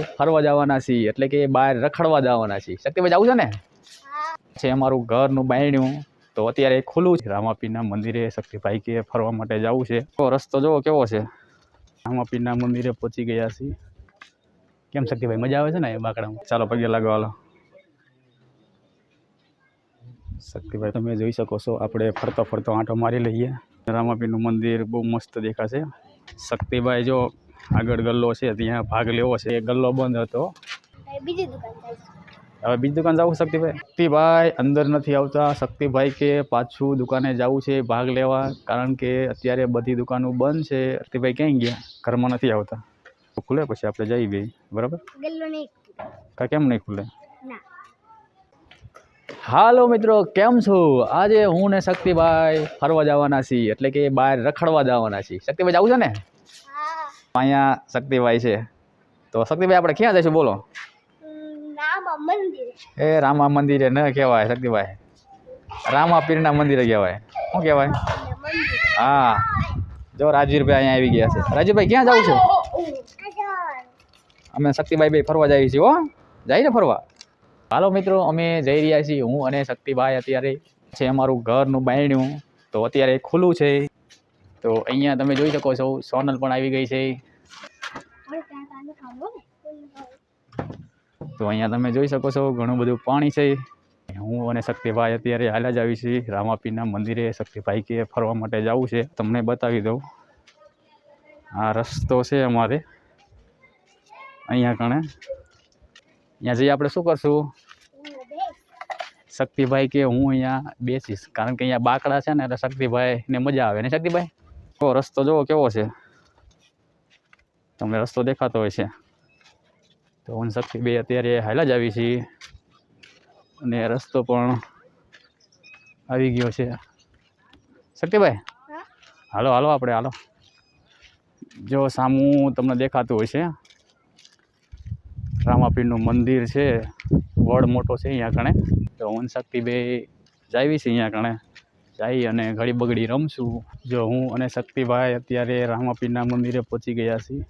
ફરવા જવાના છીએ એટલે કે બહાર રખડવા જવાના છીએ. શક્તિભાઈ જવું છે ને? છે અમારું ઘરનું બાયણ્યું તો અત્યારે ખુલ્લું છે. રામાપીના મંદિરે શક્તિભાઈ કે ફરવા માટે જવું છે. તો રસ્તો જોવો કેવો છે? રામાપીના મંદિરે પહોંચી ગયા છીએ. કેમ શક્તિભાઈ મજા આવે છે ને એ બાકડામાં? ચાલો પગે લાગો શક્તિભાઈ તમે જોઈ શકો છો આપણે ફરતો ફરતો આંટો મારી લઈએ. રામાપીનું મંદિર બહુ મસ્ત દેખાશે. શક્તિભાઈ જો આગળ ગલ્લો છે ત્યાં ભાગ લેવો છે. એ ગલ્લો બંધ હતો. બીજી દુકાન જાય હવે બીજી દુકાન જવું શક્તિભાઈ? શક્તિભાઈ અંદર નથી આવતા. શક્તિભાઈ કે પાછું દુકાને જવું છે ભાગ લેવા. કારણ કે અત્યારે બધી દુકાનો બંધ છે. શક્તિભાઈ ક્યાંય ગયા? ઘરમાં નથી આવતા. ખુલે પછી આપણે જઈ ગઈ. બરાબર? ગલ્લો નહીં કા કેમ નહીં ખુલે? ના. હાલો મિત્રો કેમ છો? આજે હું ને શક્તિભાઈ ફરવા જવાના છીએ. એટલે કે બહાર રખડવા જવાના છીએ. શક્તિભાઈ જવું છે ને? હા અહીંયા શક્તિભાઈ છે. તો શક્તિભાઈ આપણે ક્યાં જઈશું? બોલો. એ રામા મંદિરે ન કહેવાય શક્તિભાઈ. રામા પીરના મંદિરે કહેવાય. શું કહેવાય? હા. જો રાજવીરભાઈ અહીંયા આવી ગયા છે. રાજવીરભાઈ ક્યાં જવું છે? અમે શક્તિભાઈ ભાઈ ફરવા જઈએ છીએ હો. જાય ને ફરવા. હાલો મિત્રો અમે જઈ રહ્યા છીએ. હું અને શક્તિભાઈ અત્યારે છે અમારું ઘરનું બાયણું. તો અત્યારે ખુલ્લું છે. તો અહીંયા તમે જોઈ શકો છો, સોનલ પણ આવી ગઈ છે. તો અહીંયા તમે જોઈ શકો છો, ઘણું બધું પાણી છે. હું અને શક્તિભાઈ અત્યારે હાલ જ આવી છીએ રામાપીના મંદિરે શક્તિભાઈ કે ફરવા માટે જવું છે. તમને બતાવી દઉં. આ રસ્તો છે અમારે. અહીંયા કણે. અહીંયા જઈ આપણે શું કરશું? શક્તિભાઈ કે હું અહીંયા બેસીશ. કારણ કે અહીંયા બાકડા છે ને, એટલે શક્તિભાઈને મજા આવે ને, શક્તિભાઈ? તો રસ્તો જોવો કેવો છે? તમને રસ્તો દેખાતો હોય છે. તો હું શક્તિ બે અત્યારે હાલા જ આવી છીએ અને રસ્તો પણ આવી ગયો છે. શક્તિભાઈ? હાલો હાલો આપણે હાલો. જો સામું તમને દેખાતું હોય છે. રામાપીરનું મંદિર છે. વડ મોટો છે અહીંયા કણે. તો હું બે જ જાવી છે અહીંયા કણે. જઈ અને ઘડી બગડી રમશું. જો હું અને શક્તિભાઈ અત્યારે રામાપીરના મંદિરે પહોંચી ગયા છીએ.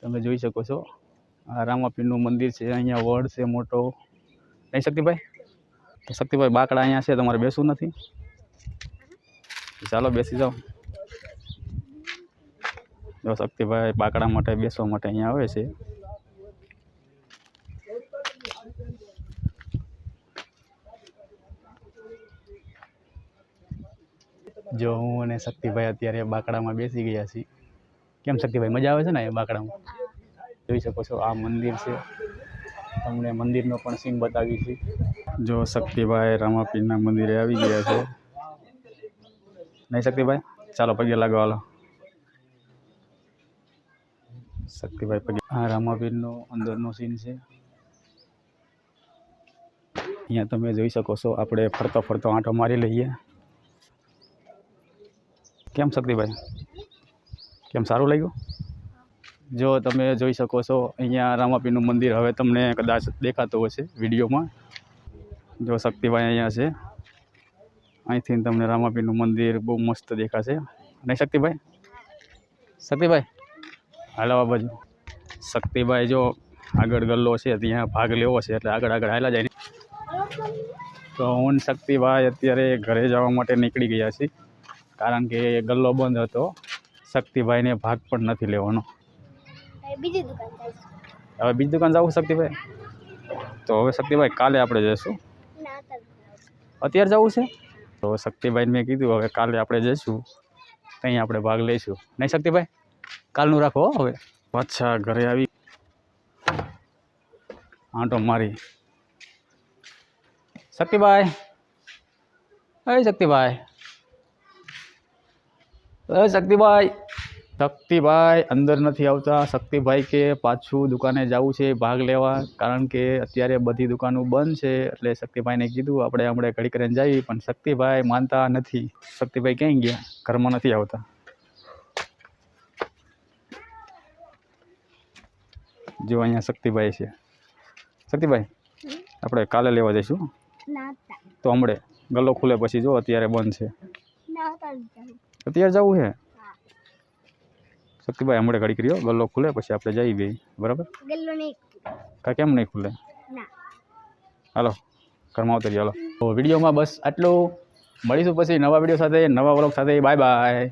તમે જોઈ શકો છો, આ રામાપીરનું મંદિર છે, અહીંયા વડ છે મોટો. નહીં શક્તિભાઈ? તો શક્તિભાઈ બાકડા અહીંયા છે, તમારે બેસવું નથી. ચાલો બેસી જાઓ. જો શક્તિભાઈ બાકડા માટે બેસવા માટે અહીંયા આવે છે. જો હું અને શક્તિભાઈ અત્યારે બાકડામાં બેસી ગયા છીએ. કેમ શક્તિભાઈ, મજા આવે છે ને એ બાકડામાં? જોઈ શકો છો, આ મંદિર છે. તમને મંદિરનો પણ સીન બતાવી છે. જો શક્તિભાઈ રામાપીરના મંદિરે આવી ગયા છે. નહીં શક્તિભાઈ? ચાલો, પગે લાગવા હાલો. શક્તિભાઈ પગે. આ રામાપીરનો અંદરનો સીન છે. અહીંયા તમે જોઈ શકો છો, આપણે ફરતો ફરતો આંટો મારી લઈએ. કેમ શક્તિભાઈ કેમ સારું લાગ્યું? જો તમે જોઈ શકો છો અહીંયા રામાપીનું મંદિર હવે તમને કદાચ દેખાતું હશે વિડીયોમાં. જો શક્તિભાઈ અહીંયા છે. અહીંથી તમને રામાપીનું મંદિર બહુ મસ્ત દેખાશે. નહીં શક્તિભાઈ શક્તિભાઈ હાલો આ બાજુ. શક્તિભાઈ જો આગળ ગલ્લો છે ત્યાં ભાગ લેવો છે એટલે આગળ આગળ હાલા જાય. તો હું શક્તિભાઈ અત્યારે ઘરે જવા માટે નીકળી ગયા છીએ. કારણ કે એ ગલ્લો બંધ હતો. શક્તિભાઈને ભાગ પણ નથી લેવાનો. બીજી દુકાન હવે બીજી દુકાન જવું શક્તિભાઈ? તો હવે શક્તિભાઈ કાલે આપણે જઈશું. અત્યારે જવું છે? તો શક્તિભાઈને મેં કીધું હવે કાલે આપણે જઈશું. ત્યાં આપણે ભાગ લઈશું. નહીં શક્તિભાઈ? કાલનું રાખો હવે. અચ્છા ઘરે આવી. આંટો મારી. શક્તિભાઈ. અરે શક્તિભાઈ. અરે શક્તિભાઈ. શક્તિભાઈ અંદર નથી આવતા. શક્તિભાઈ કે પાછું દુકાને જવું છે ભાગ લેવા. કારણ કે અત્યારે બધી દુકાનો બંધ છે એટલે શક્તિભાઈને કીધું આપણે હમણાં ઘડી કરીને જઈએ. પણ શક્તિભાઈ માનતા નથી. શક્તિભાઈ ક્યાંય ગયા? ઘરમાં નથી આવતા. જો અહીંયા શક્તિભાઈ છે. શક્તિભાઈ આપણે કાલે લેવા જઈશું? તો. હમણે ગલ્લો ખુલે પછી જો અત્યારે બંધ છે. ના અત્યારે જવું છે શક્તિભાઈ હમણાં ઘડી કર્યો ગલ્લો ખુલે પછી આપણે જઈ ગઈ બરાબર? કાંઈ કા કેમ નહીં ખુલે? હાલો ઘરમાં ઉતરી હાલો. તો વિડીયોમાં બસ આટલું. મળીશું પછી નવા વીડિયો સાથે નવા વ્લોગ સાથે. Bye bye.